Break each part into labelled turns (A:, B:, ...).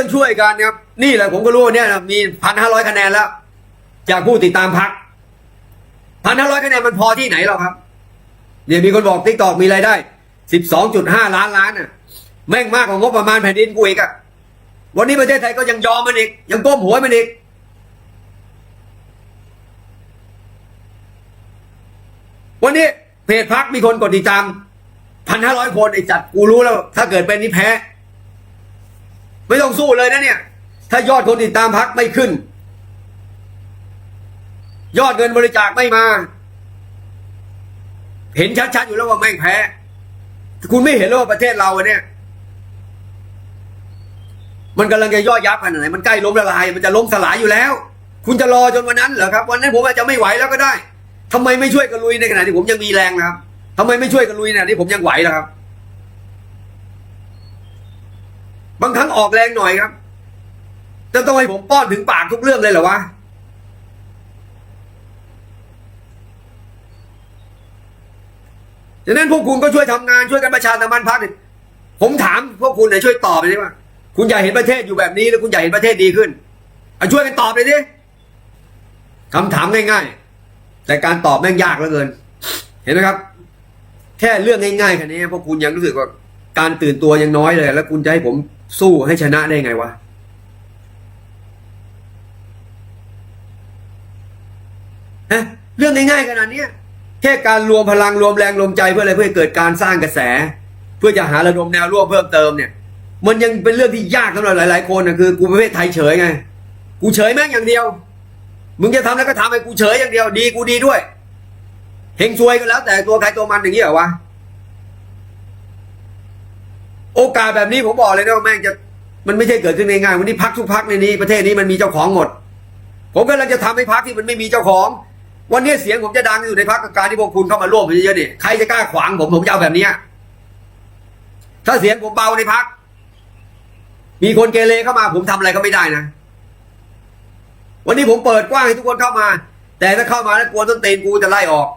A: ต้องช่วยกันนะครับนี่แหละผมก็รู้ว่าเนี่ยมีพันห้าร้อยคะแนนแล้ว จากผู้ติดตามพักพันห้าร้อยคะแนนมันพอที่ไหนหรอกครับเดี๋ยวมีคนบอกทิกตอกมีรายได้สิบสองจุดห้าล้านล้านน่ะ แม่งมากกว่างบประมาณแผ่นดินกูอีกอะวันนี้ประเทศไทยก็ยังยอมมันอีก ยังก้มหัวมันอีกวันนี้เพจพักมีคนกดติดตามพันห้าร้อยคนไอ้จัดกูรู้แล้ว ถ้าเกิดเป็นนี่แพ้ ไม่ต้องสู้เลยนะเนี่ย ถ้ายอดคนติดตามพักไม่ขึ้น ยอดเงินบริจาคไม่มา เห็นชัดๆอยู่แล้วว่าแม่งแพ้ คุณไม่เห็นแล้วว่าประเทศเราเนี่ย มันกำลังจะย่อยับขนาดไหนมันใกล้ล้มละลาย มันจะล้มสลายอยู่แล้ว คุณจะรอจนวันนั้นเหรอครับ วันนั้นผมอาจจะไม่ไหวแล้วก็ได้ทำไมไม่ช่วยกันลุยในขณะที่ผมยังมีแรงนะครับทำไมไม่ช่วยกันลุยในขณะที่ผมยังไหวล่ะครับ บางครั้งออกแรงหน่อยครับ จะต้องให้ผมป้อนถึงปากทุกเรื่องเลยเหรอวะฉะนั้นพวกคุณก็ช่วยทำงานช่วยกันประชาสัมพันธ์พรรคดิผมถามพวกคุณหน่อยช่วยตอบไปดิว่าคุณอยากเห็นประเทศอยู่แบบนี้แล้วคุณอยากเห็นประเทศดีขึ้นอช่วยกันตอบเลยดิคำถามง่ายๆ แต่การตอบแม่งยากเหลือเกิน เห็นไหมครับ แค่เรื่องง่ายๆแค่นี้พวกคุณยังรู้สึกว่าการตื่นตัวยังน้อยเลย แล้วคุณจะให้ผม สู้ให้ชนะได้ไงวะ ฮะ เรื่องง่ายๆขนาดนี้แค่การรวมพลังรวมแรงรวมใจเพื่ออะไรเพื่อเกิดการสร้างกระแส เพื่อจะหาระดมแนวร่วมเพิ่มเติมเนี่ย มันยังเป็นเรื่องที่ยากสำหรับหลาย ๆ คนนะคือ กูประเภทไทยเฉยไง กูเฉยแม่งอย่างเดียว มึงจะทำแล้วก็ทำให้กูเฉยอย่างเดียว ดีกูดีด้วยเฮงซวยก็แล้วแต่ตัวใครตัวมันอย่างนี้เหรอวะ โอ กาสแบบนี้ผมบอกเลยนะว่าแม่งจะมันไม่ใช่เกิดขึ้นง่ายๆวันนี้พักทุกพักในนี้ประเทศนี้มันมีเจ้าของหมด ผมกำลังจะทำให้พักที่มันไม่มีเจ้าของ วันนี้เสียงผมจะดังอยู่ในพักการที่พวกคุณเข้ามาร่วมเยอะๆนี่ใครจะกล้าขวางผมผมจะเอาแบบนี้ถ้าเสียงผมเบาในพักมีคนเกเรเข้ามา ผมทำอะไรก็ไม่ได้นะ วันนี้ผมเปิดกว้างให้ทุกคนเข้ามา แต่ถ้าเข้ามาแล้วกลัวต้นเตนกูจะไล่ออก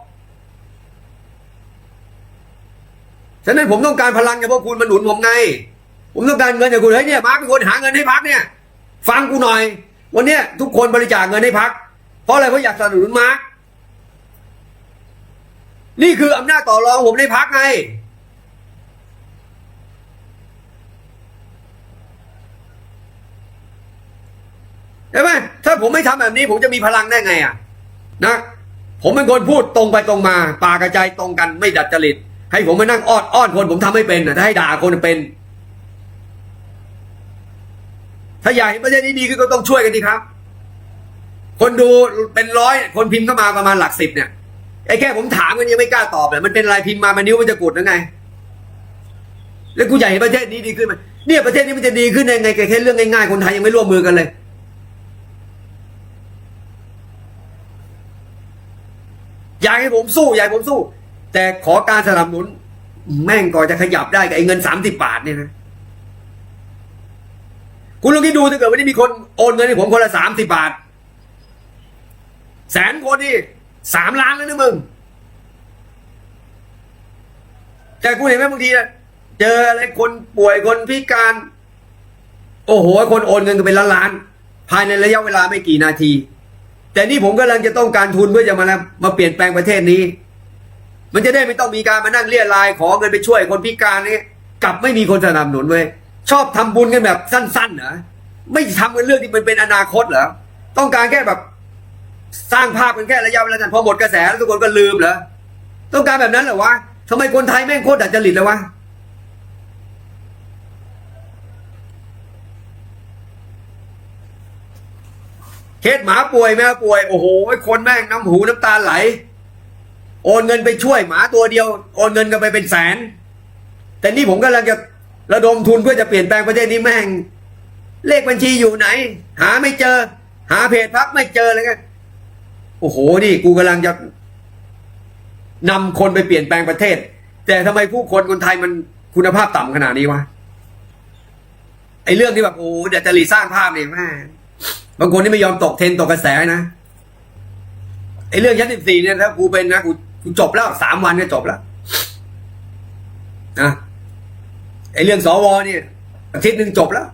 A: ฉะนั้นผมต้องการพลังจากพวกคุณมาหนุนผมไง ผมต้องการเงินจากคุณเฮ้ยเนี่ยมาร์คเป็นคนหาเงินให้พักเนี่ย ฟังกูหน่อย วันเนี้ยทุกคนบริจาคเงินให้พัก เพราะอะไรเพราะอยากสนับสนุนมาร์คนี่คืออำนาจต่อรองผมในพักไง ใช่ไหมถ้าผมไม่ทำแบบนี้ ผมจะมีพลังได้ไงอะนะ ผมเป็นคนพูดตรงไปตรงมา ปากกระจายตรงกันไม่ดัดจริต ให้ผมมานั่งอ้อนอ้อนคนผมทำไม่เป็นนะถ้าให้ด่าคนเป็น ถ้าอยากเห็นประเทศนี้ดีขึ้นก็ต้องช่วยกันดีครับ คนดูเป็นร้อย คนพิมพ์เข้ามาประมาณหลักสิบเนี่ยไอ้แค่ผมถามกันยังไม่กล้าตอบเลยมันเป็นอะไรพิมพ์มามันนิ้วมันจะกุดยังไง แล้วกูอยากเห็นประเทศนี้ดีขึ้นไหมเนี่ยประเทศนี้มันจะดีขึ้นได้ไงแค่เรื่องง่ายๆคนไทยยังไม่ร่วมมือกันเลยอยากให้ผมสู้อยากให้ผมสู้ แต่ขอการสนับสนุน แม่งก่อจะขยับได้กับไอ้เงินสามสิบบาทเนี่ยนะคุณลองคิดดูถ้าเกิดวันนี้มีคนโอนเงินให้ผมคนละสามสิบบาท แสนคนนี่สามล้านแล้วนะมึง แต่กูเห็นไหมบางทีอะเจออะไรคนป่วยคนพิการ โอ้โห คนโอนเงินกันเป็นล้านล้านๆภายในระยะเวลาไม่กี่นาที แต่นี่ผมกำลังจะต้องการทุนเพื่อจะมาแล้วมาเปลี่ยนแปลงประเทศนี้ มันจะได้ไม่ต้องมีการมานั่งเรียรายขอเงินไปช่วยคนพิการนี่กลับไม่มีคนสนับสนุนเว้ยชอบทำบุญกันแบบสั้นๆเหรอไม่ทำกันเรื่องที่มันเป็นอนาคตเหรอต้องการแค่แบบสร้างภาพกันแค่ระยะเวลาสั้นพอหมดกระแสแล้วทุกคนก็ลืมเหรอต้องการแบบนั้นเหรอวะทำไมคนไทยแม่งโคตรดัดจริตเลยวะเคสหมาป่วยแมวป่วยโอ้โหคนแม่งน้ำหูน้ำตาไหล โอนเงินไปช่วยหมาตัวเดียว โอนเงินกันไปเป็นแสน แต่นี่ผมกำลังจะระดมทุนเพื่อจะเปลี่ยนแปลงประเทศนี้แม่ง เลขบัญชีอยู่ไหน หาไม่เจอ หาเพจพักไม่เจอเลยกันโอ้โหนี่กูกำลังจะนำคนไปเปลี่ยนแปลงประเทศ แต่ทำไมผู้คนคนไทยมันคุณภาพต่ำขนาดนี้วะไอ้เรื่องที่แบบโอ้เดี๋ยวจะรีสร้างภาพเนี่ยแม่บางคนที่ไม่ยอมตกเทรนตกกระแสนะไอ้เรื่องชั้นสิบสี่เนี่ยถ้ากูเป็นนะกู กูจบแล้วสามวันก็จบแล้วนะไอเรื่องสวเนี่ยอาทิตย์หนึ่งจบแล้ว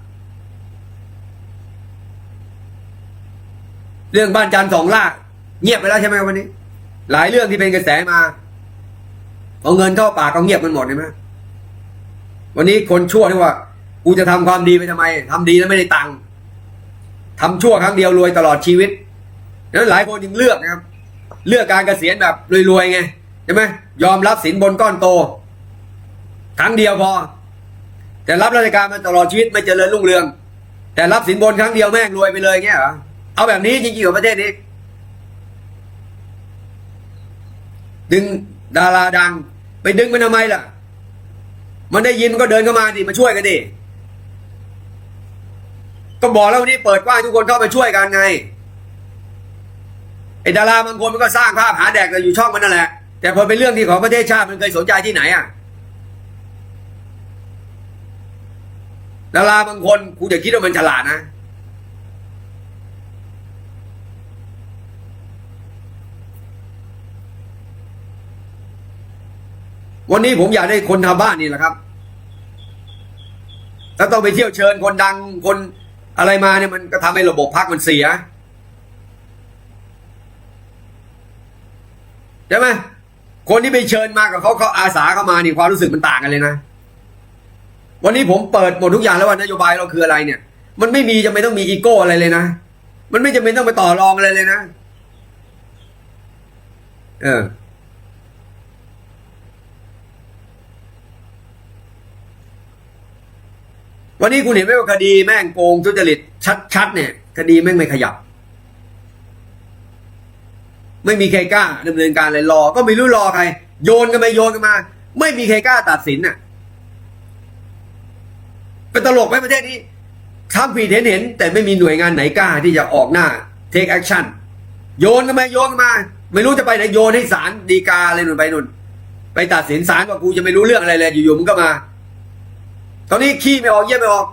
A: เรื่องบ้านจันสองลากเงียบไปแล้วใช่ไหมวันนี้ หลายเรื่องที่เป็นกระแสมาเอาเงินเข้าปากก็เงียบมันหมดใช่ไหมวันนี้คนชั่วที่ว่า กูจะทำความดีไปทำไม ทำดีแล้วไม่ได้ตังค์ทำชั่วครั้งเดียวรวยตลอดชีวิตนั้นหลายคนยังเลือกนะครับ เลือกการเกษียณแบบรวยๆไงใช่ไหมยอมรับสินบนก้อนโตครั้งเดียวพอ แต่รับราชการมาตลอดชีวิตไม่เจริญรุ่งเรือง แต่รับสินบนครั้งเดียวแม่งรวยไปเลยเงี้ยเหรอเอาแบบนี้จริงๆกับประเทศนี้ ดึงดาราดัง ไปดึงมันทำไมล่ะ มันได้ยินมันก็เดินเข้ามาดิมาช่วยกันดิก็บอกแล้ววันนี้เปิดกว้างทุกคนเข้าไปช่วยกันไง ไอ้ดาราบางคนมันก็สร้างภาพหาแดกแต่อยู่ช่องมันนั่นแหละ แต่พอเป็นเรื่องที่ของประเทศชาติมันเคยสนใจที่ไหนอะดาราบางคนกูจะคิดว่ามันฉลาดนะวันนี้ผมอยากได้คนทำบ้านนี่แหละครับ ถ้าต้องไปเที่ยวเชิญคนดังคนอะไรมาเนี่ยมันก็ทำให้ระบบพักมันเสีย ใช่ไหมคนที่ไปเชิญมากับเขาเขาอาสาเข้ามานี่ความรู้สึกมันต่างกันเลยนะ วันนี้ผมเปิดหมดทุกอย่างแล้วว่านโยบายเราคืออะไรเนี่ย มันไม่มีจะไม่ต้องมีอีโก้อะไรเลยนะ มันไม่จำเป็นต้องไปต่อรองอะไรเลยนะ เออวันนี้คุณเห็นไหมว่าคดีแม่งโกงทุจริตชัดๆเนี่ย คดีแม่งไม่ขยับ ไม่มีใครกล้าดำเนินการอะไรอ ก็ไม่รู้รอใคร โยนกันไปโยนกันมา ไม่มีใครกล้าตัดสินน่ะเป็นตลกไหมประเทศนี้ทำผิดเห็นเห็น แต่ไม่มีหน่วยงานไหนกล้าที่จะออกหน้า take action โยนกันไปโยนกันมา ไม่รู้จะไปไหนโยนให้ศาลฎีกาอะไรนู่นไปหนู่นไปตัดสินศาลว่ากูจะไม่รู้เรื่องอะไรเลยอยู่ๆมึงก็มา ตอนนี้ขี้ไม่ออกเยี่ยไม่ออก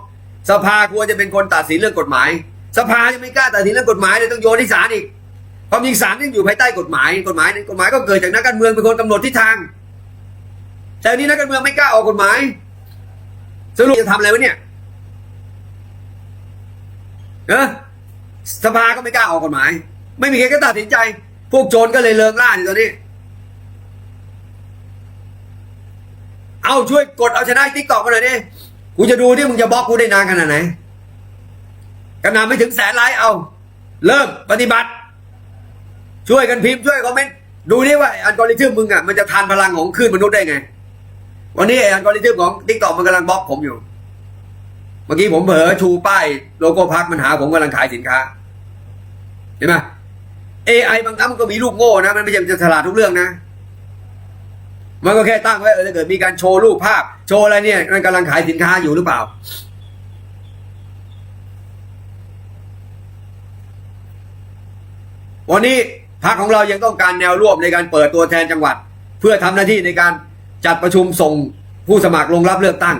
A: สภาควรจะเป็นคนตัดสินเรื่องกฎหมาย สภายังไม่กล้าตัดสินเรื่องกฎหมายเลยต้องโยนให้ศาลอีก ความจริงศาลยังอยู่ภายใต้กฎหมายกฎหมายนั้นกฎหมายก็เกิดจากนักการเมืองเป็นคนกำหนดทิศทาง แต่วันนี้นักการเมืองไม่กล้าออกกฎหมายสรุปจะทำอะไรวะเนี่ยเออสภาก็ไม่กล้าออกกฎหมาย ไม่มีใครก็ตัดสินใจ พวกโจรก็เลยเลิงล่าในตอนนี้ เอาช่วยกดเอาชนะติ๊กตอกมาหน่อยดิกูจะดูที่มึงจะบล็อกกูได้นานขนาดไหนขนาดไม่ถึงแสนไลค์เอา เริ่มปฏิบัติ ช่วยกันพิมพ์ช่วยคอมเมนต์ดูนี่ว่าอัลกอริทึมมึงอะมันจะทานพลังของคลื่นมนุษย์ได้ไง วันนี้ไอ้อัลกอริทึมของติ๊กตอกมันกำลังบล็อกผมอยู่ เมื่อกี้ผมเผลอชูป้ายโลโก้พักมันหาผมกำลังขายสินค้า เห็นไหม AI บางครั้งมันก็มีลูกโง่นะมันไม่ใช่จะฉลาดทุกเรื่องนะ มันก็แค่ตั้งไว้เออถ้าเกิดมีการโชว์รูปภาพ โชว์อะไรเนี่ยมันกำลังขายสินค้าอยู่หรือเปล่าวันนี้ พรรคของเรายังต้องการแนวร่วมในการเปิดตัวแทนจังหวัด เพื่อทำหน้าที่ในการจัดประชุมส่งผู้สมัครลงรับเลือกตั้ง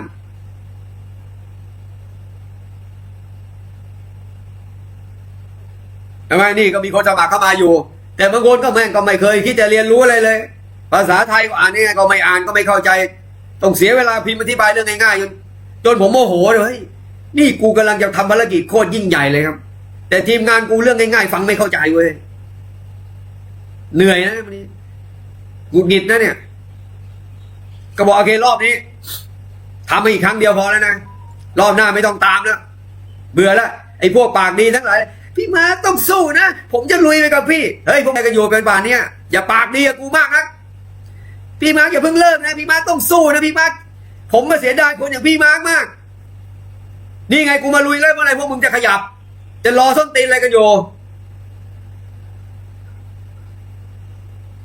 A: ทำไมนี่ก็มีคนสมัครเข้ามาอยู่ แต่บางคนก็แม่งก็ไม่เคยคิดจะเรียนรู้อะไรเลย ภาษาไทยก็อ่านยังไงก็ไม่อ่านก็ไม่เข้าใจ ต้องเสียเวลาพิมพ์อธิบายเรื่องง่ายๆจนจนผมโมโหเลยนี่กูกำลังจะทำภารกิจโคตรยิ่งใหญ่เลยครับ แต่ทีมงานกูเรื่องง่ายๆ ฟังไม่เข้าใจเว้ย เหนื่อยนะวันนี้หงุดหงิดนะเนี่ย ก็บอกโอเครอบนี้ทำมาอีกครั้งเดียวพอแล้วนะรอบหน้าไม่ต้องตามแล้วเบื่อแล้วไอ้พวกปากดีทั้งหลายพี่มาต้องสู้นะ ผมจะลุยไปกับพี่เฮ้ยพวกนายก็อยู่เป็นป่านเนี้ยอย่าปากดีกับกูมากนะพี่มาร์คอย่าเพิ่งเลิกนะพี่มาร์คต้องสู้นะพี่มาร์คผมมาเสียดายคนอย่างพี่มาร์คมาก นี่ไงกูมาลุยแล้วเมื่อไรพวกมึงจะขยับ จะรอส้นตีนอะไรกันอยู่เ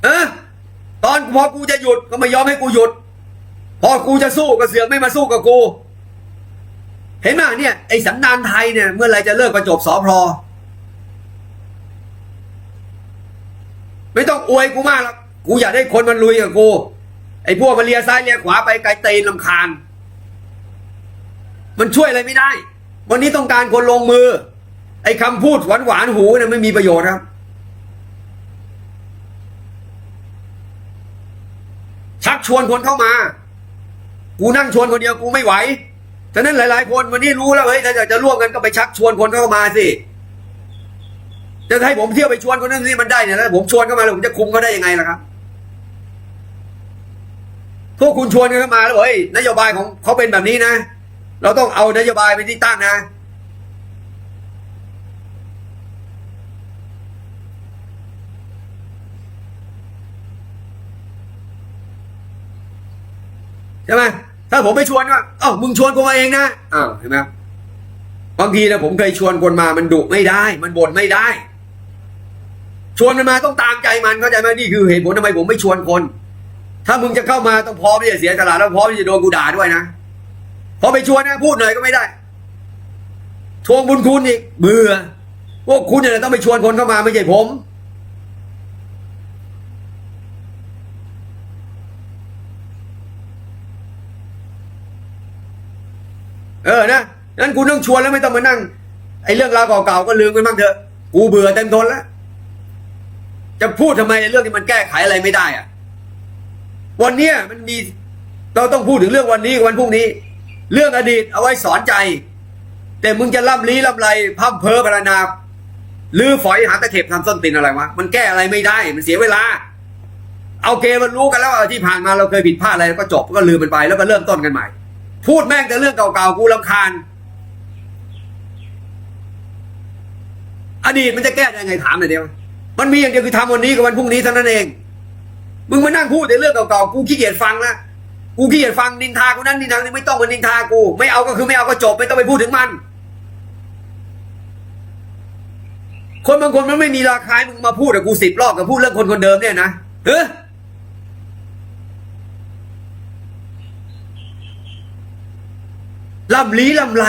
A: ออตอนพอกูจะหยุดก็ไม่ยอมให้กูหยุด พอกูจะสู้ก็เสือกไม่มาสู้กับกู เห็นไหมเนี่ยไอ้สันดานไทยเนี่ย เมื่อไรจะเลิกประจบสอพลอไม่ต้องอวยกูมากหรอกกูอยากได้คนมันลุยกับกู ไอ้พวกมันเลียซ้ายเลียขวาไปไกลเตนลำคาญ มันช่วยอะไรไม่ได้ วันนี้ต้องการคนลงมือ ไอ้คำพูดหวานหวานหูเนี่ยไม่มีประโยชน์ครับ ชวนคนเข้ามา กูนั่งชวนคนเดียวกูไม่ไหว ฉะนั้นหลาย ๆ คนวันนี้รู้แล้วเฮ้ยถ้าอยากจะร่วมกันก็ไปชักชวนคนเข้ามาสิ จะให้ผมเที่ยวไปชวนคนนั้นนี่มันได้เนี่ยแล้วผมชวนเข้ามาแล้วผมจะคุมเขาได้ยังไงล่ะครับพวกคุณชวนกันเข้ามาแล้วบอกเฮ้ยนโยบายของเขาเป็นแบบนี้นะ เราต้องเอานโยบายเป็นที่ตั้งนะ ใช่ไหมถ้าผมไม่ชวนก็เอ้ามึงชวนกูมาเองนะอ้าวเห็นไหมบางทีนะผมเคยชวนคนมามันดุไม่ได้ มันบ่นไม่ได้ ชวนมันมาต้องตามใจมันเข้าใจไหมนี่คือเหตุผลทำไมผมไม่ชวนคน ถ้ามึงจะเข้ามาต้องพร้อมที่จะเสียตลาดแล้วพร้อมที่จะโดนกูด่าด้วยนะพอไปชวนนะพูดหน่อยก็ไม่ได้ทวงบุญคุณอีกเบื่อพวกคุณเนี่ยต้องไปชวนคนเข้ามาไม่ใช่ผม เออนะนั้นกูต้องชวนแล้วไม่ต้องมานั่งไอ้เรื่องราวเก่าๆก็ลืมไปบ้างเถอะ กูเบื่อเต็มทนแล้วจะพูดทำไมเรื่องที่มันแก้ไขอะไรไม่ได้อะวันเนี้ยมันมีเราต้องพูดถึงเรื่องวันนี้วันพรุ่งนี้ เรื่องอดีตเอาไว้สอนใจ แต่มึงจะล่ำลี้ล่ำไรพั่มเพ้อพรรณนาลือฝอยหาตะเข็บทำส้นตีนอะไรวะมันแก้อะไรไม่ได้ มันเสียเวลา เอาเกมมันรู้กันแล้วที่ผ่านมาเราเคยผิดพลาดอะไรก็จบก็ลืมมันไปแล้วก็เริ่มต้นกันใหม่ พูดแม่งแต่เรื่องเก่าๆกูรำคาญ อดีตมันจะแก้ยังไงถามหน่อยเดียว มันมีอย่างเดียวคือทำวันนี้กับวันพรุ่งนี้เท่านั้นเอง มึงมานั่งพูดแต่เรื่องเก่าๆกูขี้เกียจฟังนะกูขี้เกียจฟังนินทากูนั้นนินทานี่ไม่ต้องมานินทากู ไม่เอาก็คือไม่เอาก็จบไม่ต้องไปพูดถึงมัน คนบางคนมันไม่มีราคาให้มึงมาพูดกับกูสิบรอบกับพูดเรื่องคนคนเดิมเนี่ยนะเฮ้ย ล่ำลี้ล่ำไร